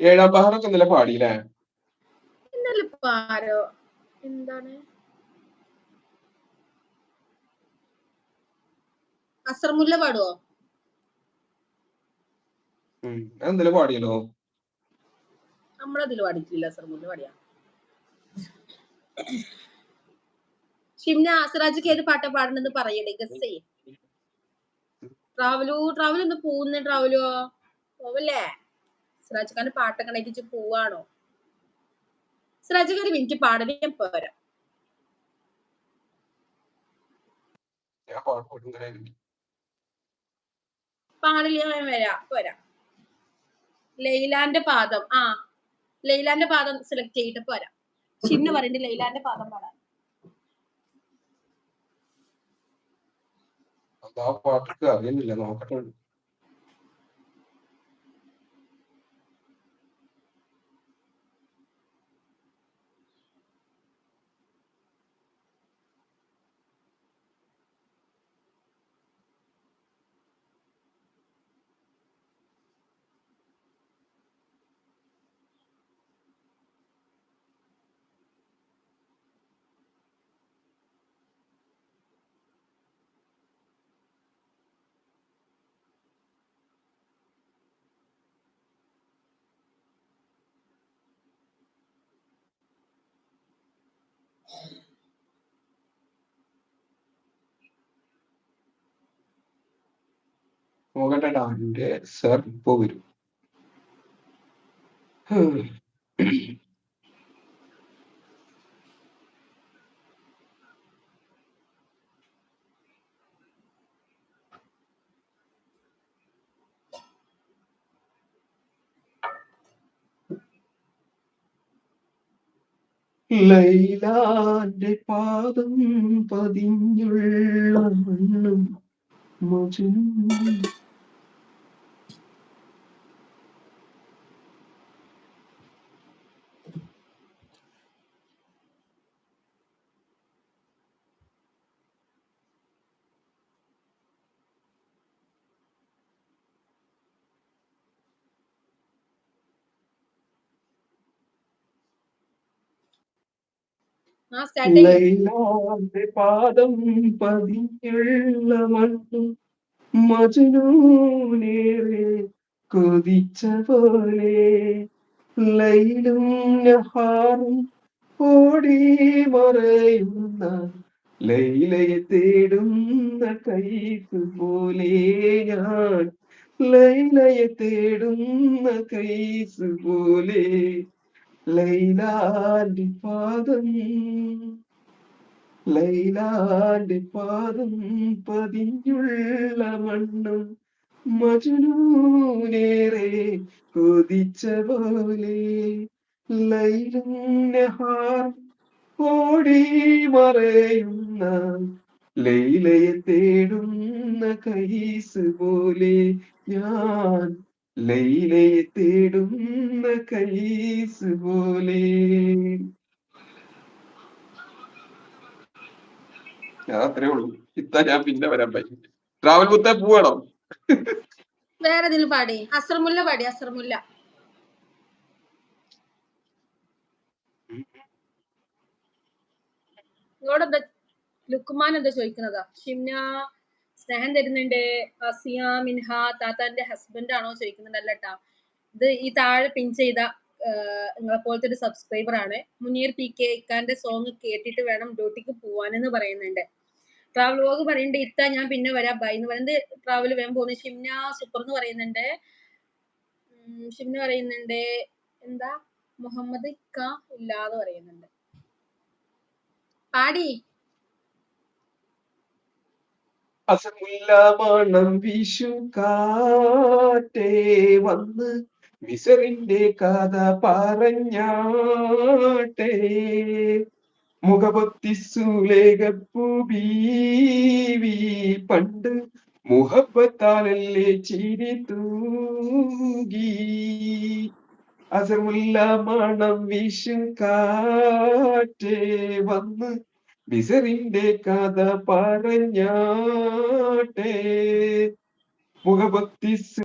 ഏഴാം ബഹറൊക്കെ ഇന്നലെ പാടിയില്ലേ? ഇന്നലെ പാരോ എന്താണ്? അസർമുല്ല പാടുവോ? ഇന്നലെ പാടിയല്ലോ. നമ്മളതിൽ പാടിയിട്ടില്ല അസർമുല്ല പാടിയാ. ഷിംന ആസറാജിക്ക് ഏത് പാട്ടാ പാടണെന്ന് പറയണേ ഗസ് ട്രാവലു ട്രാവൽ ഒന്ന് പോകുന്ന ട്രാവലോ? പോവല്ലേ? സിറാജ് ഖാന്റെ പാട്ടൊക്കെ ഇണക്കിച്ച് പോവാണോ? സിറാജ് ഖാൻ മിനിറ്റ് പാടൽ ഞാൻ പോരാ പാടില്ല ഞാൻ വരാ പോരാ. ലൈലാന്റെ പാദം ആ. ലൈലാന്റെ പാദം സെലക്ട് ചെയ്തിട്ട് പോരാ. ചിന്ന പറയണ്ട് ലൈലാന്റെ പാദം പാടാൻ. പാട്ടൊക്കെ അറിയുന്നില്ല നോക്കട്ടെ. എന്റെ സർ ഇപ്പൊ വരും. ലൈലാന്റെ പാദം പതിഞ്ഞുള്ള മണ്ണും മജുനും കൊതിച്ച പോലെ ലൈലും ഓടി മറയുന്ന ലൈലയെ തേടുന്ന കൈക്ക് പോലെ ഞാൻ ലൈലയെ തേടുന്ന കൈസ് പോലെ ലൈലാന്റെ പാദം ലൈലാന്റെ പാദം പതിഞ്ഞുള്ള മണ്ണും മജുനൂനേറെ കൊതിച്ച പോലെ ലൈലും നഹാർ ഓടി മറയുന്ന ലൈലയെ തേടുന്ന കൈസ് പോലെ ഞാൻ ലൈലയെ തേടുന്ന കൈസ് പോലെ. അത്രേ ഉള്ളൂ. ഇത്ത ഞാൻ പിന്നെ വരാൻ പറ്റും. ട്രാവൽ മുത്തേ പോവാണോ? വേറെ ഇതിൽ പാടി? അസർമുല്ല പാടി അസർമുല്ല. നിങ്ങളോട് എന്താ ലുക്കുമാൻ എന്താ ചോദിക്കുന്നതാ? ഷിംന സ്നേഹം തരുന്നുണ്ട്. അസിയ മിൻഹ താത്താന്റെ ഹസ്ബൻഡ് ആണോ ചോദിക്കുന്നുണ്ടല്ലേട്ടാ. ഇത് ഈ താഴെ പിൻ ചെയ്ത നിങ്ങളെ പോലത്തെ ഒരു സബ്സ്ക്രൈബർ ആണ്. മുനീർ പി കെ ഇക്കാന്റെ സോങ് കേട്ടിട്ട് വേണം ഡ്യൂട്ടിക്ക് പോവാനെന്ന് പറയുന്നുണ്ട്. ട്രാവൽ വ്ലോഗ് പറയുന്നുണ്ട് ഇത്ത ഞാൻ പിന്നെ വരാം ബൈ എന്ന് പറയുന്നത് ട്രാവൽ വേഗം പോകുന്നു ഷിംന സൂപ്പർ എന്ന് പറയുന്നുണ്ട്. ഷിംന പറയുന്നുണ്ട് എന്താ? മുഹമ്മദ് ഇക്ക ഇല്ലാന്ന് പറയുന്നുണ്ട്. പാടി അസമുല്ല മണം വിഷു കാറ്റേ വന്ന് മിസറിന്റെ കഥ പറഞ്ഞാട്ടെ. മുഖപൊത്തിസുലേഖപ്പൂ ബീവി പണ്ട് മുഹബത്താലല്ലേ ചിരി തൂകി. അസമുല്ല മണം വിഷു കാറ്റേ വന്ന് ബിസറിന്റെ കഥ പറഞ്ഞാട്ടെ. മുഖപത്തി